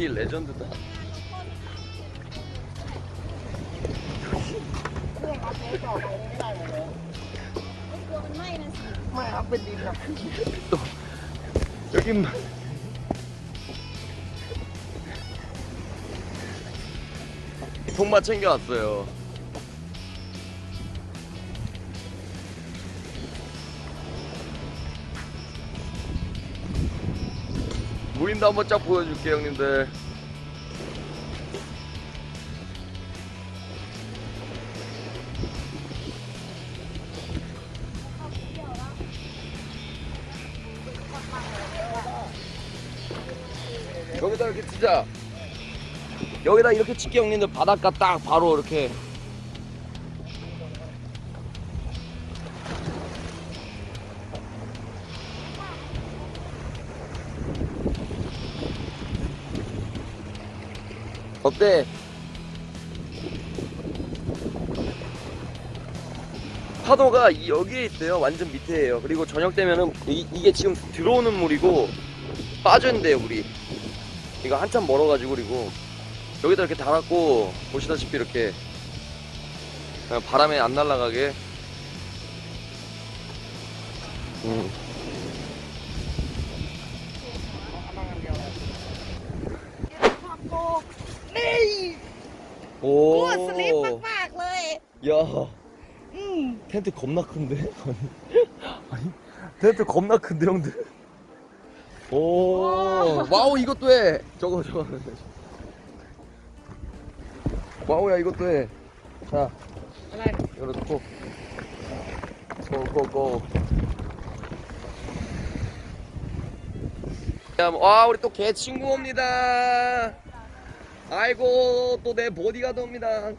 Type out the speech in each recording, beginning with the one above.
비 레전드다. 또 여긴 돈만 챙겨왔어요. 무인도 한번 쫙 보여줄게 형님들. 여기다 이렇게 치자. 여기다 이렇게 칠게 형님들. 바닷가 딱 바로 이렇게 어때? 파도가 이- 여기에 있대요 완전 밑에예요 그리고 저녁 되면은 이, 이게 지금 들어오는 물이고 빠져있는데요 물이 이거 한참 멀어가지고 그리고 여기다 이렇게 달았고 보시다시피 이렇게 바람에 안 날아가게 음. 야. 음. 텐트 겁나 큰데? 아니, 아니 텐트 겁나 큰데 형들? 오. 와우, 이것도 해. 저거 저거. 와우야 이것도 해자. 열어놓고. 고고고. 와 우리 또 개 친구 옵니다. 아이고 또 내 보디가드 옵니다.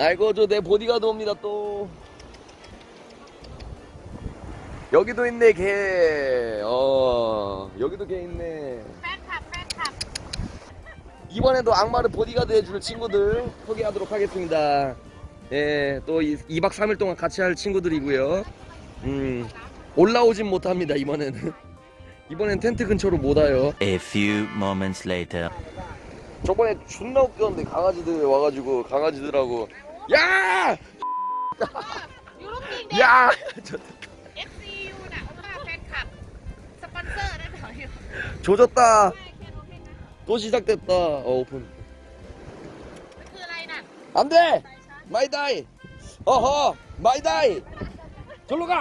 아이고 저 내 보디가드 옵니다 또. 여기도 있네 개. 어, 여기도 개 있네. 이번에도 악마를 보디가드 해줄 친구들 소개하도록 하겠습니다. 예, 또 2박 3일 동안 같이 할 친구들이고요. 음, 올라오진 못합니다 이번에는. 이번엔 텐트 근처로 못 와요. A few moments later. 저번에 존나 웃겼는데 강아지들 와가지고 강아지들하고 야! ยูรูปจริงเนี่ย 야! 저- FCU น่ะว่าแฟนคลับ สปอนเซอร์ได้หน่อย 조졌다. แค่โอเคนะ 또 시작됐다. 어, 오픈. มันคืออะไรน่ะ 안 돼! 마이다이! 어허! 마이다이! 절로 가!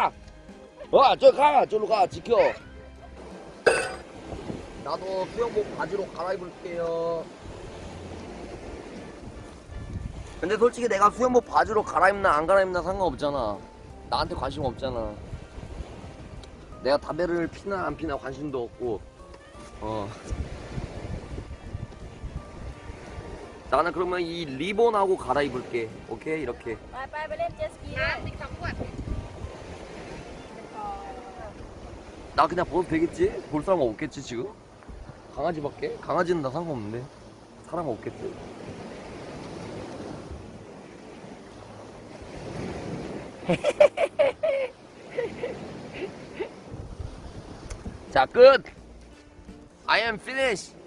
와, 저 가! 절로 가! 지켜! 나도 수영복 바지로 갈아입을게요. 근데 솔직히 내가 수영복 바지로 갈아입나 안 갈아입나 상관없잖아. 나한테 관심 없잖아. 내가 담배를 피나 안 피나 관심도 없고, 어. 나는 그러면 이 리본하고 갈아입을게. 오케이? 이렇게. ไปไปไปเล่นเจตสกีด้วย น้ำสิครับขวด 나 그냥 벗어도 되겠지? 볼 사람 없겠지 지금? 강아지밖에? 강아지는 나 상관없는데 사람 없겠지? 자 끝! I am finished!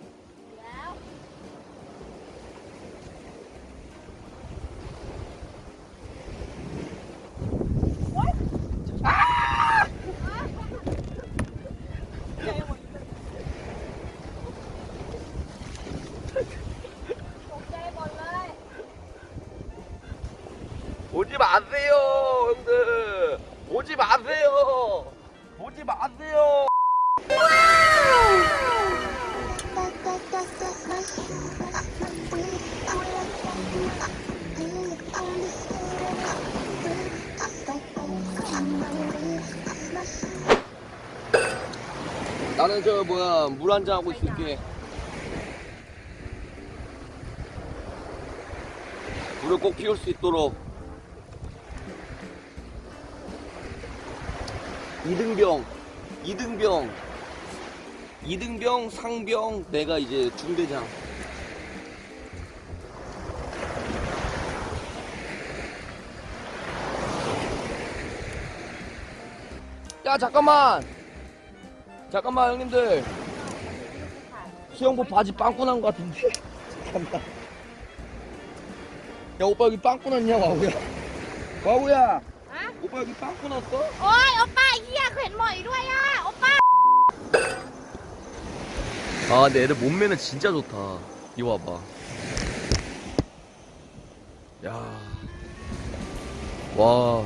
나는 저 뭐야 물 한 잔 하고 있을게. 불을 꼭 피울 수 있도록. 이등병 이등병 이등병 상병 내가 이제 중대장 야 잠깐만 잠깐만 형님들 수영복 바지 빵꾸 난 것 같은데 잠깐만 야 오빠 여기 빵꾸 났냐 와우야 와우야 ฮะ 오빠 여기 빵꾸 났어? โอ๊ยโอป้าเฮียเขาเห็นหมอยด้วยอ่ะโอป้า 아 근데 애들 몸매는 진짜 좋다 이거 봐봐 야 와.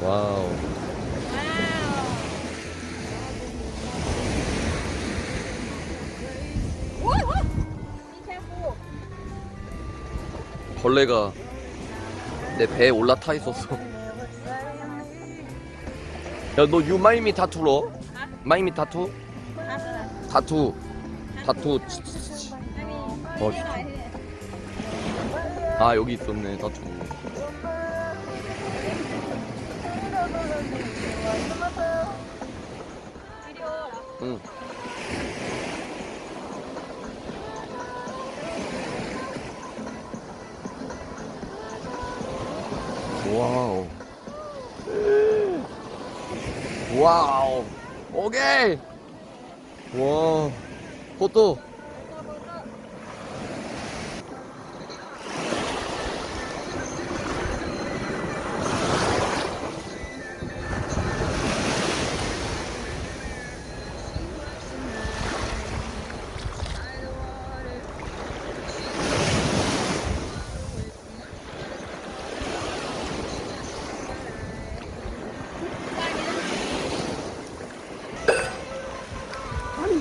와우. 벌레가 내 배에 올라타 있었어. 야, 너 유마이미 다투로? 마이미 다투? 다투. 다투. 어, 진짜. 아, 여기 있었네, 다투. 응. 와우. 와우. 오케이. 와. 포토.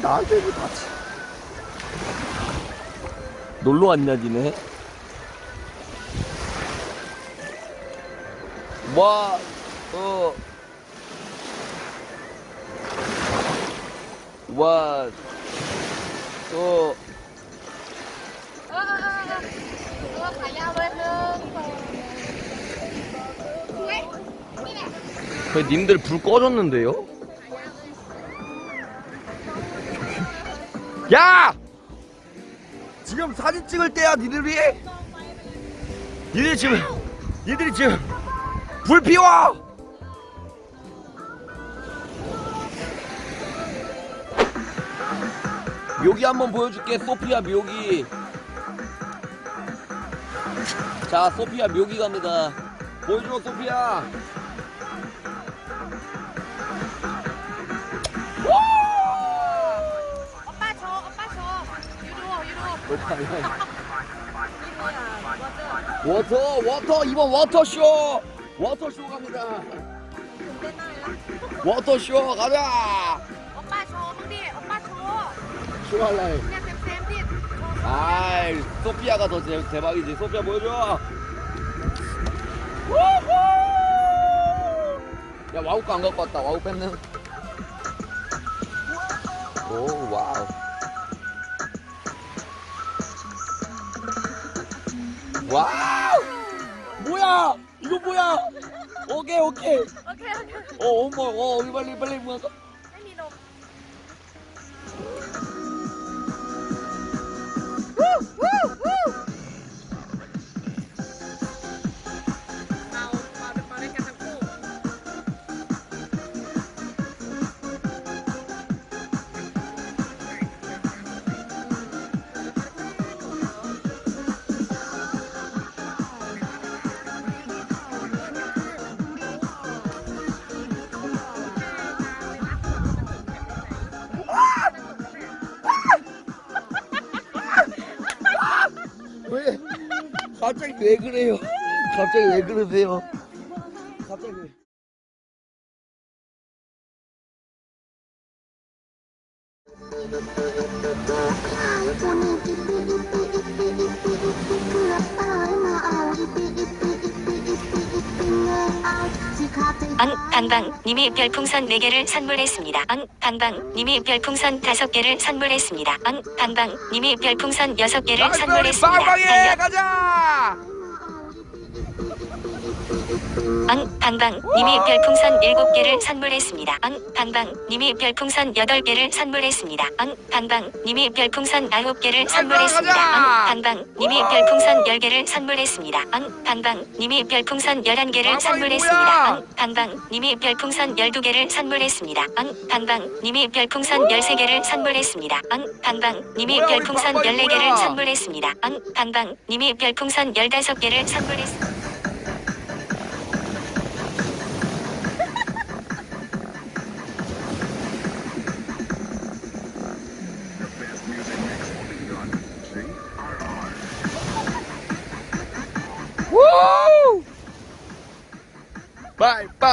나한테 왜 다치? 놀러 왔냐 니네? 와, 어, 와, 어, เออเออเออเออตัวขายาวเลยหนึ่งสอง เฮ้ยนี่แหละ 그 님들 불 꺼졌는데요? 야! 지금 사진 찍을 때야 니들이? 니들이 지금 니들이 지금 불 피워! 묘기 한번 보여줄게 소피아 묘기 자 소피아 묘기 갑니다 보여줘 소피아 워터 워터 이번 워터쇼. 워터쇼 갑니다. 워터쇼 가자. 오빠 줘 형님 오빠 줘쇼 할라이 아이 소피아가 더 대박이지. 소피아 보여줘. 야 와우가 안 갖고 왔다. 와우 뺏는 오 와우. 와우 뭐야 이거 뭐야 오케이 오케이 โอเคโอเค 어 어머 어 빨리 빨리 뭐 ไม่มีนม เ 갑자기 왜 그래요? 갑자기 왜 그러세요? 갑자기 왜엉 방방님이 별풍선 4개를 선물했습니다. 엉 방방님이 별풍선 5개를 선물했습니다. 엉 방방님이 별풍선 6개를 나이스 우리 선물했습니다. 달려 가자 안 방방 님이 별풍선 7개를 선물했습니다. 안 방방 님이 별풍선 8개를 선물했습니다. 안 방방 님이 별풍선 9개를 선물했습니다. 안 방방 님이 별풍선 10개를 선물했습니다. 안 방방 님이 별풍선 11개를 선물했습니다. 안 방방 님이 별풍선 12개를 선물했습니다. 안 방방 님이 별풍선 13개를 선물했습니다. 안 방방 님이 별풍선 14개를 선물했습니다. 안 방방 님이 별풍선 15개를 선물했습니다.